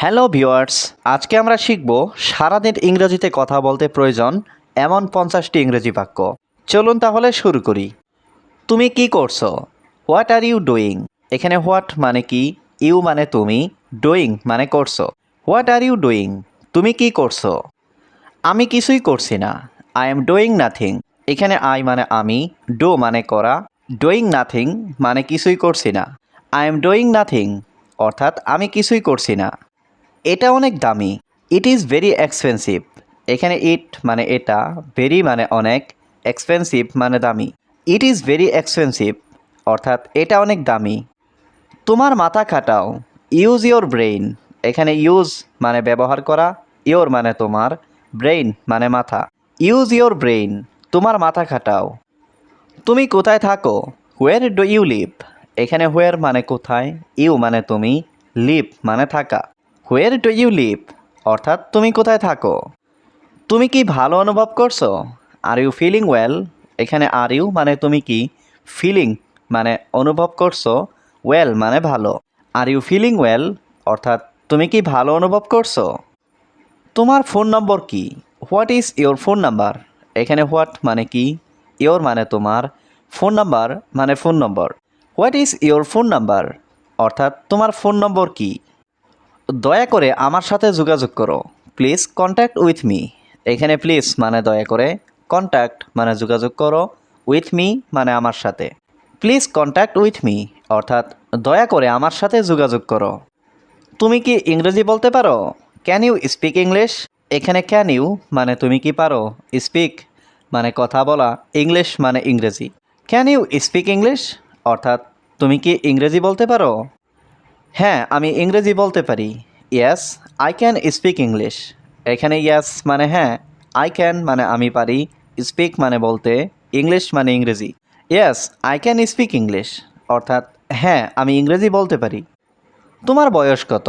Hello viewers, আজকে আমরা শিখব সারাদিন ইংরেজিতে কথা বলতে প্রয়োজন এমন পঞ্চাশটি ইংরেজি বাক্য। চলুন তাহলে শুরু করি। তুমি কি করছ? হোয়াট আর ইউ ডুইং এখানে হোয়াট মানে কি ইউ মানে তুমি ডুইং মানে করছ। হোয়াট আর ইউ ডুইং তুমি কি করছ? আমি কিছুই করছি না। আই এম ডুইং নাথিং এখানে আই মানে আমি ডো মানে করা। ডুইং নাথিং মানে কিছুই করছি না। আই এম ডুইং নাথিং অর্থাৎ আমি কিছুই করছি না। এটা অনেক দামি। ইট ইজ ভেরি এক্সপেন্সিভ এখানে ইট মানে এটা ভেরি মানে অনেক এক্সপেন্সিভ মানে দামি। ইট ইজ ভেরি এক্সপেন্সিভ অর্থাৎ এটা অনেক দামি। তোমার মাথা খাটাও। ইউজ ইওর ব্রেইন এখানে ইউজ মানে ব্যবহার করা ইওর মানে তোমার ব্রেইন মানে মাথা। ইউজ ইওর ব্রেইন তোমার মাথা খাটাও। তুমি কোথায় থাকো? হোয়ার ডু ইউ লিভ এখানে হোয়ার মানে কোথায় ইউ মানে তুমি লিভ মানে থাকা। হোয়ার ডু ইউ লিভ অর্থাৎ তুমি কোথায় থাকো? তুমি কি ভালো অনুভব করছ? আর ইউ ফিলিং ওয়েল এখানে আর ইউ মানে তুমি কি ফিলিং মানে অনুভব করছ? ওয়েল মানে ভালো। আর ইউ ফিলিং ওয়েল অর্থাৎ তুমি কি ভালো অনুভব করছ? তোমার ফোন নম্বর কি? What is your phone number এখানে হোয়াট মানে কি? ইওর মানে তোমার ফোন নাম্বার মানে phone number what is your phone number অর্থাৎ তোমার ফোন নম্বর কি? দয়া করে আমার সাথে যোগাযোগ করো। প্লিজ কন্ট্যাক্ট উইথ মি এখানে প্লিজ মানে দয়া করে কন্ট্যাক্ট মানে যোগাযোগ করো উইথ মি মানে আমার সাথে। প্লিজ কন্ট্যাক্ট উইথ মি অর্থাৎ দয়া করে আমার সাথে যোগাযোগ করো। তুমি কি ইংরেজি বলতে পারো? ক্যান ইউ স্পিক ইংলিশ এখানে ক্যান ইউ মানে তুমি কি পারো? স্পিক মানে কথা বলা ইংলিশ মানে ইংরেজি। ক্যান ইউ স্পিক ইংলিশ অর্থাৎ তুমি কি ইংরেজি বলতে পারো? হ্যাঁ আমি ইংরেজি বলতে পারি। Yes I can speak English এখানে ইয়াস মানে হ্যাঁ আই ক্যান মানে আমি পারি। স্পিক মানে বলতে ইংলিশ মানে ইংরেজি। Yes I can speak English অর্থাৎ হ্যাঁ আমি ইংরেজি বলতে পারি। তোমার বয়স কত?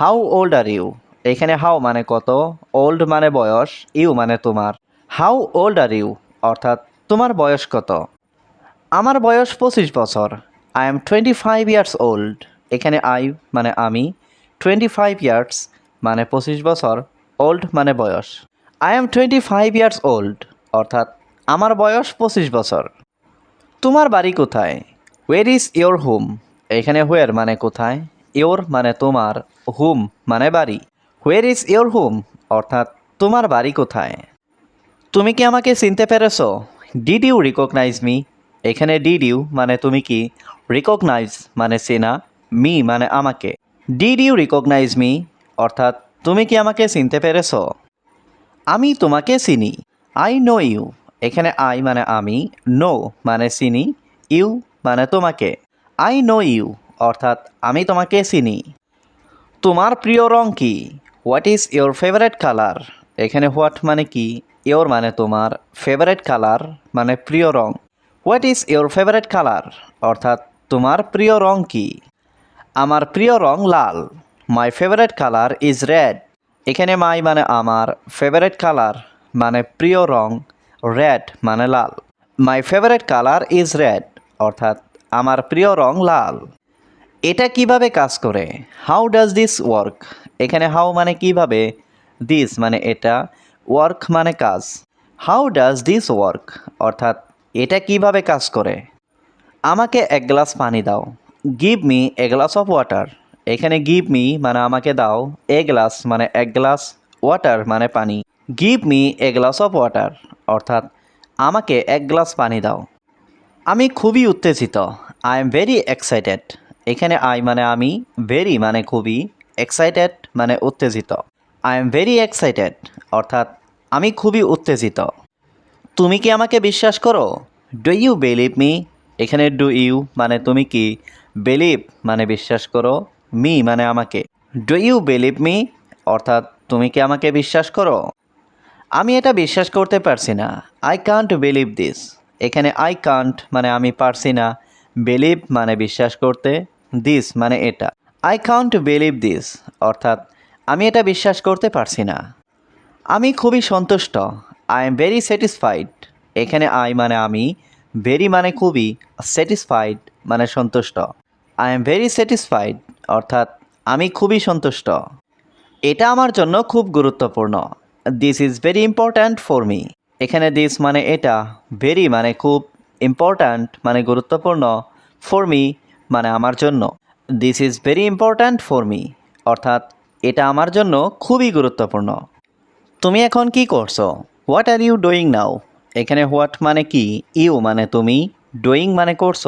হাউ ওল্ড আর ইউ এখানে হাউ মানে কত? ওল্ড মানে বয়স ইউ মানে তোমার। হাউ ওল্ড আর ইউ অর্থাৎ, তোমার বয়স কত? আমার বয়স পঁচিশ বছর। I am twenty five years old এখানে আই মানে আমি টোয়েন্টি ফাইভ ইয়ার্স মানে পঁচিশ বছর ওল্ড মানে বয়স। I am twenty five years old অর্থাৎ আমার বয়স পঁচিশ বছর। তোমার বাড়ি কোথায়? ওয়ের ইজ ইয়োর হোম এখানে হোয়ার মানে কোথায়? ইয়োর মানে তোমার হোম মানে বাড়ি। হোয়ার ইজ ইয়োর হোম অর্থাৎ তোমার বাড়ি কোথায়? তুমি কি আমাকে চিনতে পেরেছ? ডিড ইউ রিকগনাইজ মি এখানে ডিড ইউ মানে তুমি কি? রিকগনাইজ মানে চেনা। মি মানে আমাকে। ডিড ইউ রিকগনাইজ মি অর্থাৎ, তুমি কি আমাকে চিনতে পেরেছ? আমি তোমাকে চিনি। আই নো ইউ এখানে আই মানে আমি নো মানে চিনি ইউ মানে তোমাকে। আই নো ইউ অর্থাৎ, আমি তোমাকে চিনি। তোমার প্রিয় রং কি? What is your favourite colour এখানে হোয়াট মানে কি? ইয়োর মানে তোমার ফেভারেট কালার মানে প্রিয় রং। What is your favourite colour অর্থাৎ, তোমার প্রিয় রং কি? আমার প্রিয় রং লাল। My favourite colour is red এখানে মাই মানে আমার ফেভারেট কালার মানে প্রিয় রং রেড মানে লাল। My favourite colour is red অর্থাৎ আমার প্রিয় রং লাল। এটা কীভাবে কাজ করে? হাউ ডাজ দিস ওয়ার্ক এখানে হাউ মানে কীভাবে? দিস মানে এটা ওয়ার্ক মানে কাজ। হাউ ডাজ দিস ওয়ার্ক অর্থাৎ এটা কীভাবে কাজ করে? আমাকে এক গ্লাস পানি দাও। Give me a glass of water এখানে গিভ মি মানে আমাকে দাও। এ গ্লাস মানে এক গ্লাস ওয়াটার মানে পানি। Give me a glass of water অর্থাৎ আমাকে এক গ্লাস পানি দাও। আমি খুবই উত্তেজিত। আই এম ভেরি এক্সাইটেড এখানে আই মানে আমি ভেরি মানে খুবই এক্সাইটেড মানে উত্তেজিত। আই এম ভেরি এক্সাইটেড অর্থাৎ আমি খুবই উত্তেজিত। তুমি কি আমাকে বিশ্বাস করো? ডু ইউ বিলিভ মি এখানে ডু ইউ মানে তুমি কি? বিলিভ মানে বিশ্বাস করো মি মানে আমাকে। ডু ইউ বিলিভ মি অর্থাৎ তুমি কি আমাকে বিশ্বাস করো? আমি এটা বিশ্বাস করতে পারছি না। আই কান্ট বিলিভ দিস এখানে আই কান্ট মানে আমি পারছি না। বিলিভ মানে বিশ্বাস করতে দিস মানে এটা। আই কান্ট বিলিভ দিস অর্থাৎ আমি এটা বিশ্বাস করতে পারছি না। আমি খুবই সন্তুষ্ট। আই এম ভেরি স্যাটিসফাইড এখানে আই মানে আমি। ভেরি মানে খুবই স্যাটিসফাইড মানে সন্তুষ্ট। আই এম ভেরি স্যাটিসফাইড অর্থাৎ আমি খুবই সন্তুষ্ট। এটা আমার জন্য খুব গুরুত্বপূর্ণ। This is very important for me এখানে দিস মানে এটা ভেরি মানে খুব ইম্পর্ট্যান্ট মানে গুরুত্বপূর্ণ ফর মি মানে আমার জন্য। This is very important for me অর্থাৎ এটা আমার জন্য খুবই গুরুত্বপূর্ণ। তুমি এখন কি করছ? What are you doing now এখানে হোয়াট মানে কি? ইউ মানে তুমি ডুইং মানে করছ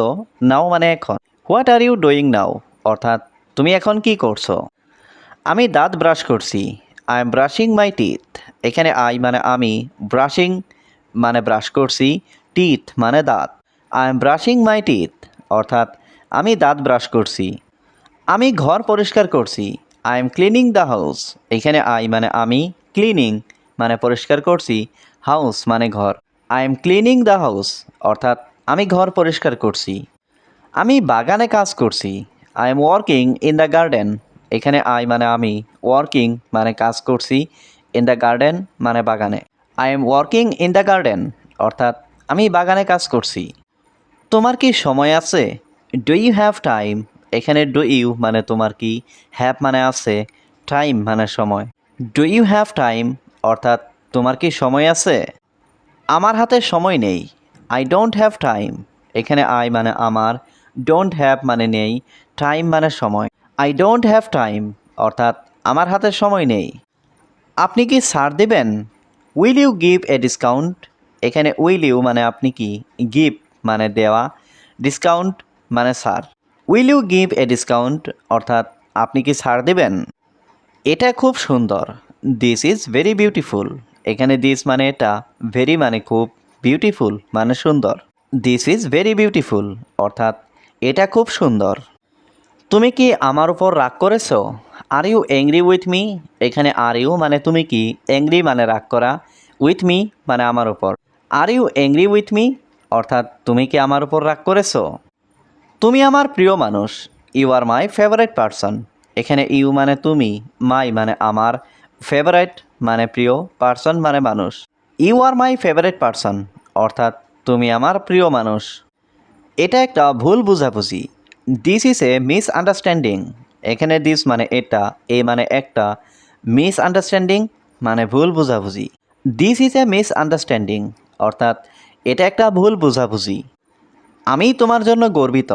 নাও মানে এখন। What are you doing now অর্থাৎ, তুমি এখন কি করছ? আমি দাঁত ব্রাশ করছি। I am brushing my teeth এখানে আই মানে আমি ব্রাশিং মানে ব্রাশ করছি টিথ মানে দাঁত। I am brushing my teeth অর্থাৎ, আমি দাঁত ব্রাশ করছি। আমি ঘর পরিষ্কার করছি। I am cleaning the house এখানে আই মানে আমি ক্লিনিং মানে পরিষ্কার করছি। হাউস মানে ঘর। I am cleaning the house অর্থাৎ আমি ঘর পরিষ্কার করছি। আমি বাগানে কাজ করছি। I am working in the garden এখানে আই মানে আমি। ওয়ার্কিং মানে কাজ করছি ইন দ্য গার্ডেন মানে বাগানে। I am working in the garden অর্থাৎ আমি বাগানে কাজ করছি। তোমার কি সময় আছে? ডু ইউ হ্যাভ টাইম এখানে ডু ইউ মানে তোমার কি? হ্যাভ মানে আছে। টাইম মানে সময়। ডু ইউ হ্যাভ টাইম অর্থাৎ তোমার কি সময় আছে? আমার হাতে সময় নেই। আই ডোন্ট হ্যাভ টাইম এখানে আই মানে আমার ডোন্ট হ্যাভ মানে নেই। টাইম মানে সময়। আই ডোন্ট হ্যাভ টাইম অর্থাৎ আমার হাতে সময় নেই। আপনি কি ছাড় দেবেন? Will you give a discount এখানে উইল ইউ মানে আপনি কি? গিভ মানে দেওয়া। ডিসকাউন্ট মানে ছাড়। Will you give a discount অর্থাৎ আপনি কি ছাড় দেবেন? এটা খুব সুন্দর। দিস ইজ ভেরি বিউটিফুল এখানে দিস মানে এটা ভেরি মানে খুব বিউটিফুল মানে সুন্দর। দিস ইজ ভেরি বিউটিফুল অর্থাৎ এটা খুব সুন্দর। তুমি কি আমার উপর রাগ করেছ? Are you angry with me এখানে আর ইউ মানে তুমি কি অ্যাংরি মানে রাগ করা? উইথ মি মানে আমার উপর। Are you angry with me অর্থাৎ তুমি কি আমার উপর রাগ করেছ? তুমি আমার প্রিয় মানুষ। You are my favourite person এখানে ইউ মানে তুমি মাই মানে আমার ফেভারিট মানে প্রিয় পারসন মানে মানুষ। You are my favourite person অর্থাৎ তুমি আমার প্রিয় মানুষ। এটা একটা ভুল বুঝাবুঝি। This is a misunderstanding এখানে দিস মানে এটা, এ মানে একটা। মিস আন্ডারস্ট্যান্ডিং মানে ভুল বুঝাবুঝি। This is a misunderstanding অর্থাৎ এটা একটা ভুল বুঝাবুঝি। আমি তোমার জন্য গর্বিত।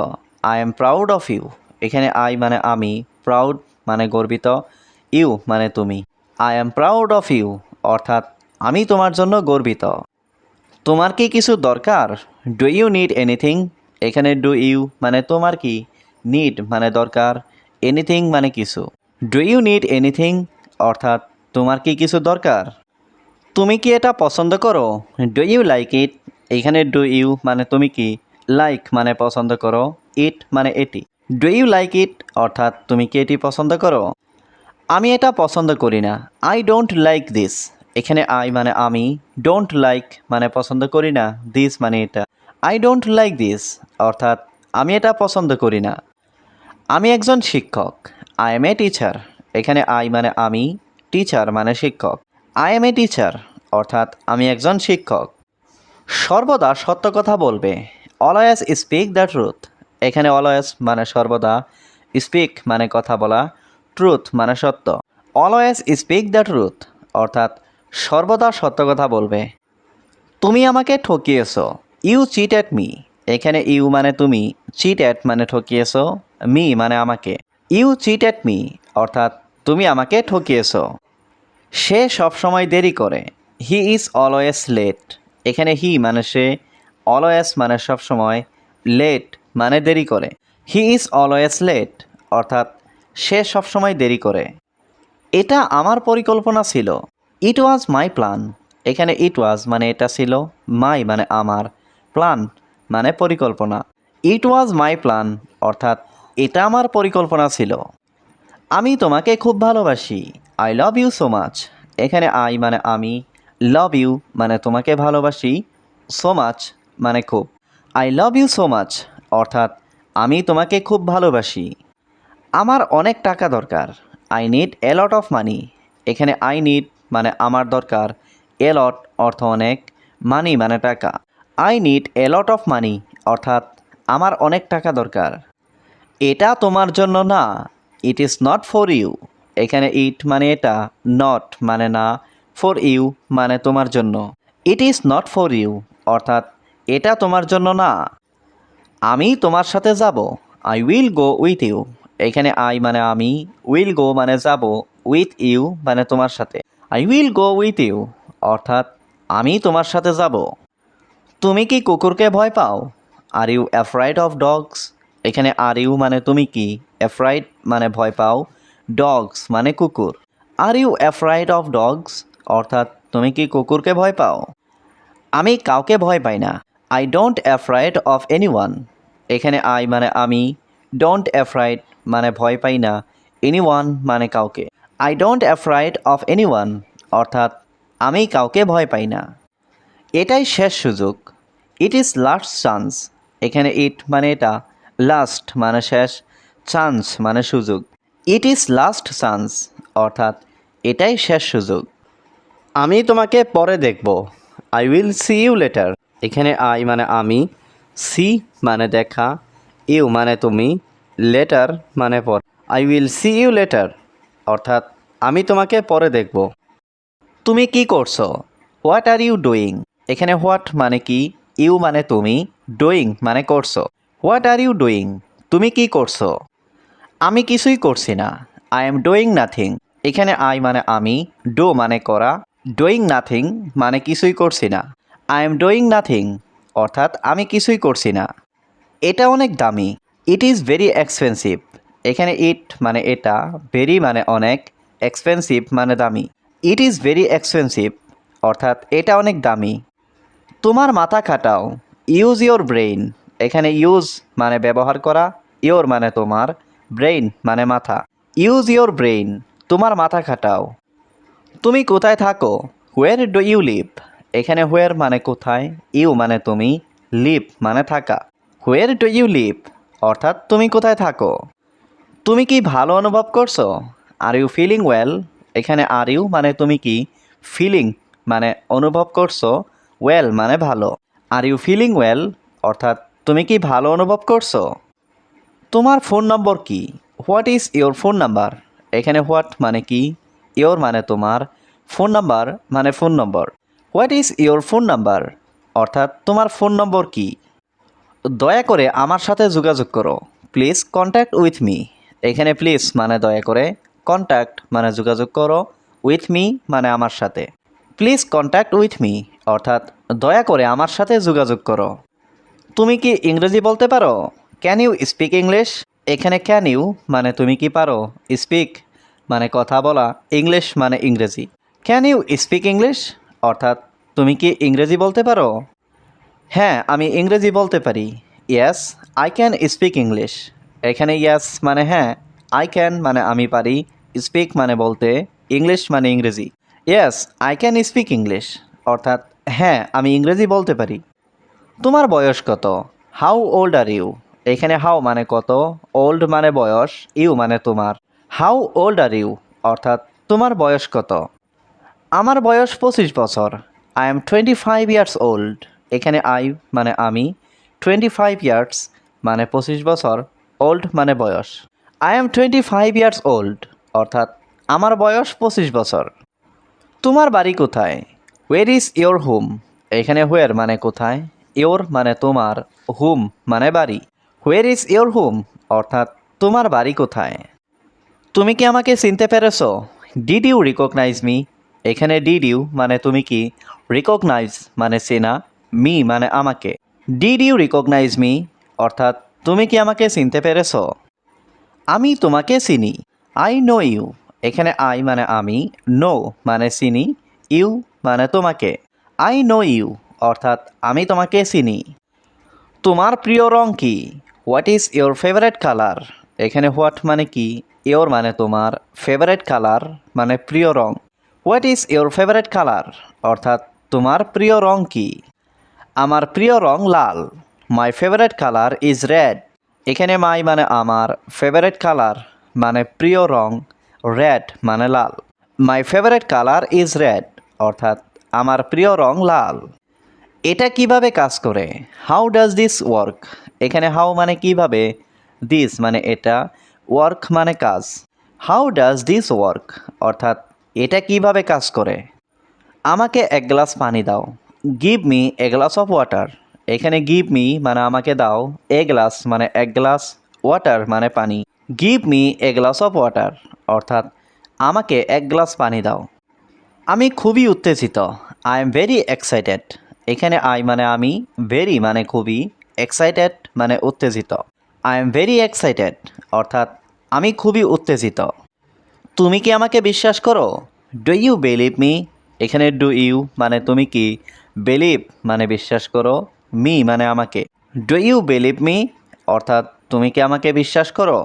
I am proud of you এখানে আই মানে আমি প্রাউড মানে গর্বিত। ইউ মানে তুমি। I am proud of you অর্থাৎ, আমি তোমার জন্য গর্বিত। তোমার কি কিছু দরকার? ডু ইউ নিড এনিথিং এখানে ডু ইউ মানে তোমার কি? নিড মানে দরকার। এনিথিং মানে কিছু। ডু ইউ নিড এনিথিং অর্থাৎ, তোমার কি কিছু দরকার? তুমি কি এটা পছন্দ করো? ডু ইউ লাইক ইট এখানে ডু ইউ মানে তুমি কি? লাইক মানে পছন্দ করো। ইট মানে এটি। ডু ইউ লাইক ইট অর্থাৎ, তুমি কি এটি পছন্দ করো? আমি এটা পছন্দ করি না। আই ডোন্ট লাইক দিস এখানে আই মানে আমি ডোন্ট লাইক মানে পছন্দ করি না। দিস মানে এটা। আই ডোন্ট লাইক দিস অর্থাৎ, আমি এটা পছন্দ করি না। আমি একজন শিক্ষক। আই এম এ টিচার এখানে আই মানে আমি টিচার মানে শিক্ষক। আই এম এ টিচার অর্থাৎ, আমি একজন শিক্ষক। সর্বদা সত্য কথা বলবে। অলয়েস স্পিক দ্য ট্রুথ এখানে অলয়েস মানে সর্বদা স্পিক মানে কথা বলা। ট্রুথ মানে সত্য। অলয়েস স্পিক দ্য ট্রুথ অর্থাৎ সর্বদা সত্য কথা বলবে। তুমি আমাকে ঠকিয়েছো ইউ চিট অ্যাট মি এখানে ইউ মানে তুমি চিট অ্যাট মানে ঠকিয়েছো মি মানে আমাকে। ইউ চিট অ্যাট মি অর্থাৎ তুমি আমাকে ঠকিয়েছো। সে সবসময় দেরি করে। হি ইজ অলওয়েজ লেট এখানে হি মানে সে অলওয়েজ মানে সবসময় লেট মানে দেরি করে। হি ইজ অলওয়েজ লেট অর্থাৎ সে সবসময় দেরি করে। এটা আমার পরিকল্পনা ছিল। ইট ওয়াজ মাই প্ল্যান এখানে ইট ওয়াজ মানে এটা ছিল মাই মানে আমার। প্ল্যান মানে পরিকল্পনা। ইট ওয়াজ মাই প্ল্যান অর্থাৎ এটা আমার পরিকল্পনা ছিল। আমি তোমাকে খুব ভালোবাসি। I love you so much এখানে আই মানে আমি লাভ ইউ মানে তোমাকে ভালোবাসি সো মাচ মানে খুব। I love you so much অর্থাৎ আমি তোমাকে খুব ভালোবাসি। আমার অনেক টাকা দরকার। I need a lot of money এখানে আই নিড মানে আমার দরকার। এ লট অর্থ অনেক। মানি মানে টাকা। I need a lot of money অর্থাৎ আমার অনেক টাকা দরকার। এটা তোমার জন্য না। It is not for you এখানে ইট মানে এটা নট মানে না। ফর ইউ মানে তোমার জন্য। It is not for you অর্থাৎ এটা তোমার জন্য না। আমি তোমার সাথে যাব। I will go with you এখানে আই মানে আমি উইল গো মানে যাব উইথ ইউ মানে তোমার সাথে। I will go with you অর্থাৎ আমি তোমার সাথে যাব। তুমি কি কুকুরকে ভয় পাও? Are you afraid of dogs এখানে আর ইউ মানে তুমি কি? অ্যাফ্রাইড মানে ভয় পাও। ডগস মানে কুকুর। Are you afraid of dogs অর্থাৎ তুমি কি কুকুরকে ভয় পাও? আমি কাউকে ভয় পাই না। I don't afraid of anyone এখানে আই মানে আমি ডোন্ট অ্যাফ্রাইড মানে ভয় পাই না এনি ওয়ান মানে কাউকে। I don't afraid of anyone অর্থাৎ আমি কাউকে ভয় পাই না। এটাই শেষ সুযোগ। ইট ইজ লাস্ট চান্স এখানে ইট মানে এটা লাস্ট মানে শেষ চান্স মানে সুযোগ। ইট ইজ লাস্ট চান্স অর্থাৎ এটাই শেষ সুযোগ। আমি তোমাকে পরে দেখব। I will see you later এখানে আই মানে আমি সি মানে দেখা ইউ মানে তুমি লেটার মানে পর। I will see you later অর্থাৎ আমি তোমাকে পরে দেখব। তুমি কি করছ? হোয়াট আর ইউ ডুইং এখানে হোয়াট মানে কি? ইউ মানে তুমি। ডুইং মানে করছ। হোয়াট আর ইউ ডুইং তুমি কি করছ? আমি কিছুই করছি না। আই এম ডুইং নাথিং এখানে আই মানে আমি। ডো মানে করা। ডুইং নাথিং মানে কিছুই করছি না। আই এম ডুইং নাথিং অর্থাৎ আমি কিছুই করছি না। এটা অনেক দামি। ইট ইজ ভেরি এক্সপেন্সিভ এখানে ইট মানে এটা ভেরি মানে অনেক এক্সপেন্সিভ মানে দামি। ইট ইজ ভেরি এক্সপেন্সিভ অর্থাৎ এটা অনেক দামি। তোমার মাথা খাটাও। ইউজ ইওর ব্রেইন এখানে ইউজ মানে ব্যবহার করা ইওর মানে তোমার ব্রেইন মানে মাথা। ইউজ ইওর ব্রেইন তোমার মাথা খাটাও। তুমি কোথায় থাকো? হোয়ার ডু ইউ লিভ এখানে হোয়ার মানে কোথায় ইউ মানে তুমি লিভ মানে থাকা। হোয়ার ডু ইউ লিভ অর্থাৎ তুমি কোথায় থাকো? তুমি কি ভালো অনুভব করছ? আর ইউ ফিলিং ওয়েল এখানে আর ইউ মানে তুমি কি? ফিলিং মানে অনুভব করছ। ওয়েল মানে ভালো। আর ইউ ফিলিং ওয়েল অর্থাৎ তুমি কি ভালো অনুভব করছ? তোমার ফোন নম্বর কি? What is your phone number এখানে হোয়াট মানে কি? ইওর মানে তোমার ফোন নাম্বার মানে phone number what is your phone number অর্থাৎ তোমার ফোন নম্বর কি? দয়া করে আমার সাথে যোগাযোগ করো। প্লিজ কন্ট্যাক্ট উইথ মি এখানে প্লিজ মানে দয়া করে। কন্ট্যাক্ট মানে যোগাযোগ করো। উইথ মি মানে আমার সাথে। প্লিজ কন্ট্যাক্ট উইথ মি অর্থাৎ দয়া করে আমার সাথে যোগাযোগ করো। তুমি কি ইংরেজি বলতে পারো? ক্যান ইউ স্পিক ইংলিশ এখানে ক্যান ইউ মানে তুমি কি পারো? স্পিক মানে কথা বলা। ইংলিশ মানে ইংরেজি। ক্যান ইউ স্পিক ইংলিশ অর্থাৎ তুমি কি ইংরেজি বলতে পারো? হ্যাঁ আমি ইংরেজি বলতে পারি। Yes I can speak English এখানে ইয়াস মানে হ্যাঁ আই ক্যান মানে আমি পারি। স্পিক মানে বলতে ইংলিশ মানে ইংরেজি। Yes I can speak English অর্থাৎ হ্যাঁ আমি ইংরেজি বলতে পারি। তোমার বয়স কত? হাউ ওল্ড আর ইউ এখানে হাউ মানে কত? ওল্ড মানে বয়স ইউ মানে তোমার। হাউ ওল্ড আর ইউ অর্থাৎ, তোমার বয়স কত? আমার বয়স পঁচিশ বছর। I am twenty five years old এখানে আই মানে আমি টোয়েন্টি ফাইভ ইয়ার্স মানে পঁচিশ বছর ওল্ড মানে বয়স। I am twenty five years old অর্থাৎ আমার বয়স পঁচিশ বছর। তোমার বাড়ি কোথায়? ওয়ের ইজ ইয়োর হোম এখানে হোয়ার মানে কোথায়? ইয়োর মানে তোমার হোম মানে বাড়ি। হোয়ার ইজ ইয়োর হোম অর্থাৎ তোমার বাড়ি কোথায়? তুমি কি আমাকে চিনতে পেরেছ? ডিড ইউ রিকগনাইজ মি এখানে ডিড ইউ মানে তুমি কি? রিকগনাইজ মানে চেনা। মি মানে আমাকে। ডিড ইউ রিকগনাইজ মি অর্থাৎ, তুমি কি আমাকে চিনতে পেরেছ? আমি তোমাকে চিনি। আই নো ইউ এখানে আই মানে আমি নো মানে চিনি ইউ মানে তোমাকে। আই নো ইউ অর্থাৎ, আমি তোমাকে চিনি। তোমার প্রিয় রং কি? What is your favourite colour এখানে হোয়াট মানে কি? ইয়োর মানে তোমার ফেভারেট কালার মানে প্রিয় রং। What is your favourite colour অর্থাৎ, তোমার প্রিয় রং কি? আমার প্রিয় রং লাল। My favourite colour is red এখানে মাই মানে আমার ফেভারেট কালার মানে প্রিয় রং রেড মানে লাল। My favourite colour is red অর্থাৎ আমার প্রিয় রং লাল। এটা কীভাবে কাজ করে? হাউ ডাজ দিস ওয়ার্ক এখানে হাউ মানে কীভাবে? দিস মানে এটা ওয়ার্ক মানে কাজ। হাউ ডাজ দিস ওয়ার্ক অর্থাৎ এটা কীভাবে কাজ করে? আমাকে এক গ্লাস পানি দাও। Give me a glass of water এখানে গিভ মি মানে আমাকে দাও। এ গ্লাস মানে এক গ্লাস ওয়াটার মানে পানি। Give me a glass of water অর্থাৎ আমাকে এক গ্লাস পানি দাও। আমি খুবই উত্তেজিত। আই এম ভেরি এক্সাইটেড এখানে আই মানে আমি ভেরি মানে খুবই এক্সাইটেড মানে উত্তেজিত। আই এম ভেরি এক্সাইটেড অর্থাৎ আমি খুবই উত্তেজিত। তুমি কি আমাকে বিশ্বাস করো? ডু ইউ বিলিভ মি এখানে ডু ইউ মানে তুমি কি? বিলিভ মানে বিশ্বাস করো মি মানে আমাকে। ডু ইউ বিলিভ মি অর্থাৎ তুমি কি আমাকে বিশ্বাস করো?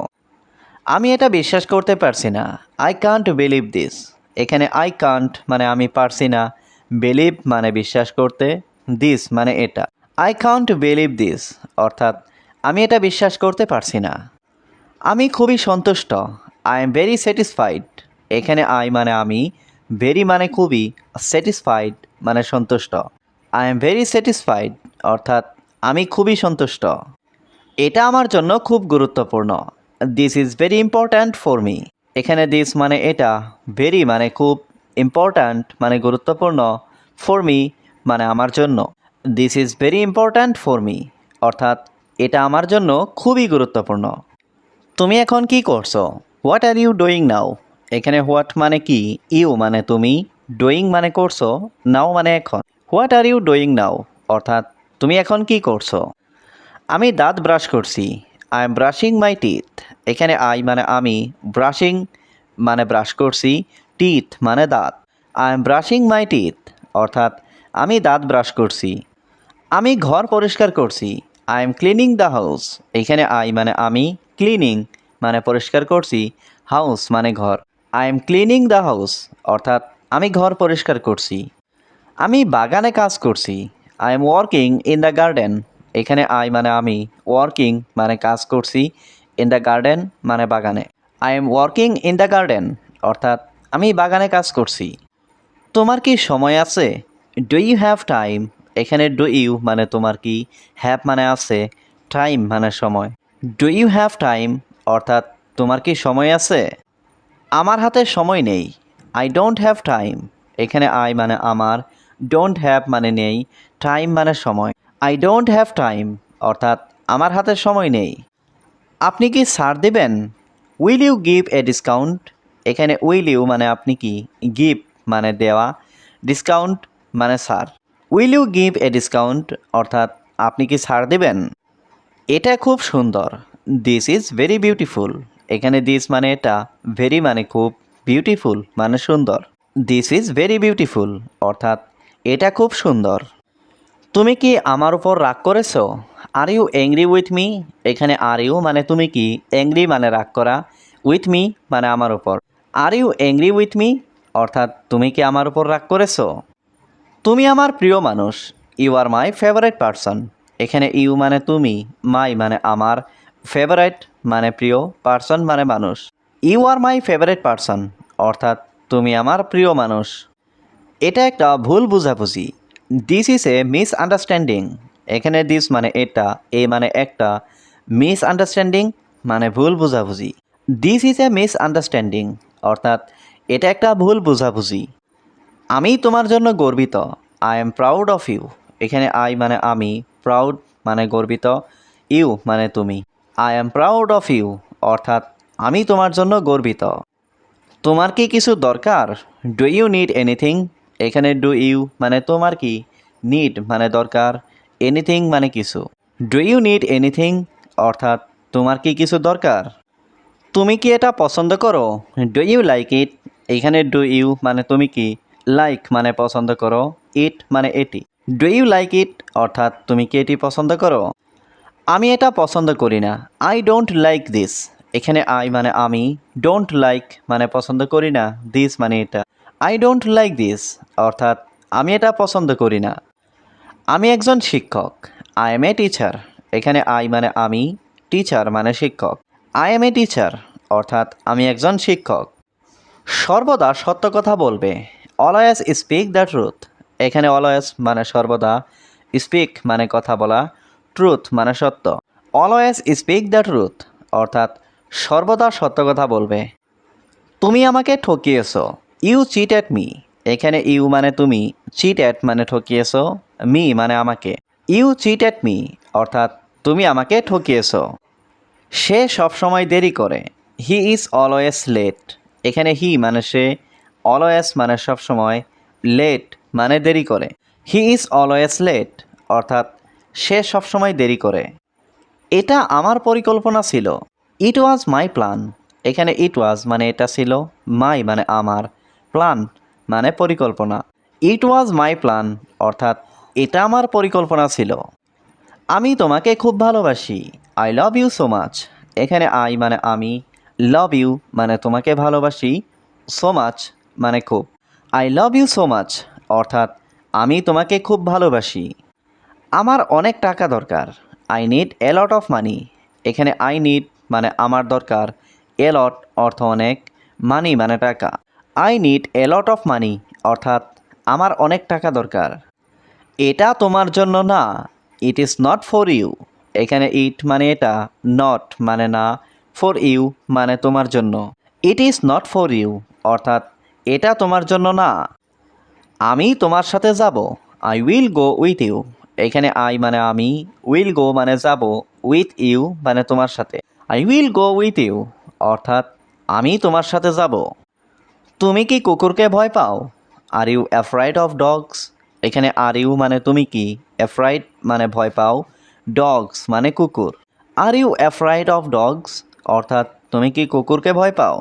আমি এটা বিশ্বাস করতে পারছি না। আই কান্ট বিলিভ দিস এখানে আই কান্ট মানে আমি পারছি না। বিলিভ মানে বিশ্বাস করতে দিস মানে এটা। আই কান্ট বিলিভ দিস অর্থাৎ আমি এটা বিশ্বাস করতে পারছি না। আমি খুবই সন্তুষ্ট। আই এম ভেরি স্যাটিসফাইড এখানে আই মানে আমি ভেরি মানে খুবই স্যাটিসফাইড মানে সন্তুষ্ট। আই এম ভেরি স্যাটিসফাইড অর্থাৎ আমি খুবই সন্তুষ্ট। এটা আমার জন্য খুব গুরুত্বপূর্ণ। This is very important for me এখানে দিস মানে এটা ভেরি মানে খুব ইম্পর্ট্যান্ট মানে গুরুত্বপূর্ণ ফর মি মানে আমার জন্য। This is very important for me অর্থাৎ এটা আমার জন্য খুবই গুরুত্বপূর্ণ। তুমি এখন কি করছ? What are you doing now এখানে হোয়াট মানে কি? ইউ মানে তুমি ডুইং মানে করছ নাও মানে এখন। What are you doing now? অর্থাৎ, তুমি এখন কি করছ? আমি দাঁত ব্রাশ করছি। I am brushing my teeth. এখানে আই মানে আমি, ব্রাশিং মানে ব্রাশ করছি, টিথ মানে দাঁত। I am brushing my teeth, অর্থাৎ, আমি দাঁত ব্রাশ করছি। আমি ঘর পরিষ্কার করছি। I am cleaning the house. এখানে আই মানে আমি, ক্লিনিং মানে পরিষ্কার করছি। হাউস মানে ঘর। I am cleaning the house, অর্থাৎ, আমি ঘর পরিষ্কার করছি। আমি বাগানে কাজ করছি। I am working in the garden এখানে আই মানে আমি। ওয়ার্কিং মানে কাজ করছি ইন দ্য গার্ডেন মানে বাগানে। I am working in the garden অর্থাৎ আমি বাগানে কাজ করছি। তোমার কি সময় আছে? ডু ইউ হ্যাভ টাইম এখানে ডু ইউ মানে তোমার কি? হ্যাভ মানে আছে। টাইম মানে সময়। ডু ইউ হ্যাভ টাইম অর্থাৎ তোমার কি সময় আছে? আমার হাতে সময় নেই। আই ডোন্ট হ্যাভ টাইম এখানে আই মানে আমার। ডোন্ট হ্যাভ মানে নেই টাইম মানে সময়। আই ডোন্ট হ্যাভ টাইম অর্থাৎ আমার হাতে সময় নেই। আপনি কি ছাড় দেবেন? Will you give a discount এখানে উইল ইউ মানে আপনি কি? গিভ মানে দেওয়া। ডিসকাউন্ট মানে ছাড়। Will you give a discount অর্থাৎ আপনি কি ছাড় দেবেন? এটা খুব সুন্দর। দিস ইজ ভেরি বিউটিফুল এখানে দিস মানে এটা ভেরি মানে খুব বিউটিফুল মানে সুন্দর। দিস ইজ ভেরি বিউটিফুল অর্থাৎ এটা খুব সুন্দর। তুমি কি আমার উপর রাগ করেছ? Are you angry with me এখানে আর ইউ মানে তুমি কি অ্যাংরি মানে রাগ করা? উইথ মি মানে আমার উপর। Are you angry with me অর্থাৎ তুমি কি আমার উপর রাগ করেছ? তুমি আমার প্রিয় মানুষ। You are my favourite person এখানে ইউ মানে তুমি মাই মানে আমার। ফেভারিট মানে প্রিয় পার্সন মানে মানুষ। You are my favourite person অর্থাৎ তুমি আমার প্রিয় মানুষ। এটা একটা ভুল বুঝাবুঝি। This is a misunderstanding এখানে দিস মানে এটা, এ মানে একটা। মিস আন্ডারস্ট্যান্ডিং মানে ভুল বুঝাবুঝি। This is a misunderstanding অর্থাৎ এটা একটা ভুল বুঝাবুঝি। আমি তোমার জন্য গর্বিত। I am proud of you এখানে আই মানে আমি প্রাউড মানে গর্বিত। ইউ মানে তুমি। I am proud of you অর্থাৎ আমি তোমার জন্য গর্বিত। তোমার কি কিছু দরকার? ডু ইউ নিড এনিথিং এখানে ডু ইউ মানে তোমার কি নিড মানে দরকার এনিথিং মানে কিছু। ডু ইউ নিড এনিথিং অর্থাৎ তোমার কি কিছু দরকার? তুমি কি এটা পছন্দ করো? ডু ইউ লাইক ইট এখানে ডু ইউ মানে তুমি কি লাইক মানে পছন্দ করো ইট মানে এটি। ডু ইউ লাইক ইট অর্থাৎ তুমি কি এটি পছন্দ করো? আমি এটা পছন্দ করি না। আই ডোন্ট লাইক দিস এখানে আই মানে আমি ডোন্ট লাইক মানে পছন্দ করি না। দিস মানে এটা। আই ডোন্ট লাইক দিস অর্থাৎ আমি এটা পছন্দ করি না। আমি একজন শিক্ষক। আই এম এ টিচার এখানে আই মানে আমি টিচার মানে শিক্ষক। আই এম এ টিচার অর্থাৎ আমি একজন শিক্ষক। সর্বদা সত্য কথা বলবে। অলওয়েজ স্পিক দ্য ট্রুথ এখানে অলওয়েজ মানে সর্বদা স্পিক মানে কথা বলা ট্রুথ মানে সত্য। অলওয়েজ স্পিক দ্য ট্রুথ অর্থাৎ সর্বদা সত্য কথা বলবে। তুমি আমাকে ঠকিয়েছো। ইউ চিট অ্যাট মি এখানে ইউ মানে তুমি চিট অ্যাট মানে ঠকিয়েছো। মি মানে আমাকে। ইউ চিট অ্যাট মি অর্থাৎ তুমি আমাকে ঠকিয়েছো। সে সবসময় দেরি করে। হি ইজ অলওয়েজ লেট এখানে হি মানে সে অলওয়েজ মানে সবসময় লেট মানে দেরি করে। হি ইজ অলওয়েজ লেট অর্থাৎ সে সবসময় দেরি করে। এটা আমার পরিকল্পনা ছিল। ইট ওয়াজ মাই প্ল্যান এখানে ইট ওয়াজ মানে এটা ছিল মাই মানে আমার। প্ল্যান মানে পরিকল্পনা। ইট ওয়াজ মাই প্ল্যান অর্থাৎ এটা আমার পরিকল্পনা ছিল। আমি তোমাকে খুব ভালোবাসি। I love you so much এখানে আই মানে আমি লাভ ইউ মানে তোমাকে ভালোবাসি সো মাচ মানে খুব। I love you so much অর্থাৎ আমি তোমাকে খুব ভালোবাসি। আমার অনেক টাকা দরকার। I need a lot of money এখানে আই নিড মানে আমার দরকার। এলট অর্থ অনেক। মানি মানে টাকা। I need a lot of money অর্থাৎ আমার অনেক টাকা দরকার। এটা তোমার জন্য না it is not for you এখানে ইট মানে এটা নট মানে না ফর ইউ মানে তোমার জন্য। It is not for you অর্থাৎ এটা তোমার জন্য না। আমি তোমার সাথে যাব I will go with you এখানে আই মানে আমি উইল গো মানে যাব উইথ ইউ মানে তোমার সাথে। I will go with you অর্থাৎ আমি তোমার সাথে যাব। তুমি কি কুকুরকে ভয় পাও? Are you afraid of dogs এখানে আর ইউ মানে তুমি কি? অ্যাফ্রাইড মানে ভয় পাও। ডগস মানে কুকুর। Are you afraid of dogs অর্থাৎ তুমি কি কুকুরকে ভয় পাও?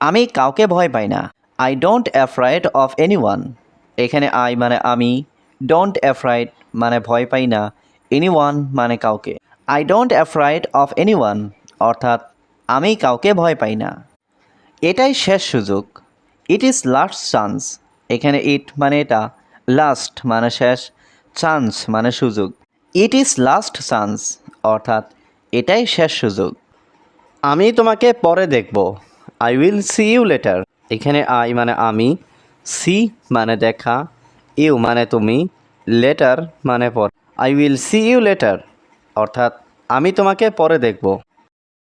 আমি কাউকে ভয় পাই না। I don't afraid of anyone এখানে আই মানে আমি। ডোন্ট অ্যাফ্রাইড মানে ভয় পাই না। এনি ওয়ান মানে কাউকে। I don't afraid of anyone অর্থাৎ আমি কাউকে ভয় পাই না। এটাই শেষ সুযোগ। ইট ইজ লাস্ট চান্স এখানে ইট মানে এটা। লাস্ট মানে শেষ। চান্স মানে সুযোগ। ইট ইজ লাস্ট চান্স অর্থাৎ এটাই শেষ সুযোগ। আমি তোমাকে পরে দেখব। I will see you later এখানে আই মানে আমি। সি মানে দেখা। ইউ মানে তুমি। লেটার মানে পর। I will see you later অর্থাৎ আমি তোমাকে পরে দেখব।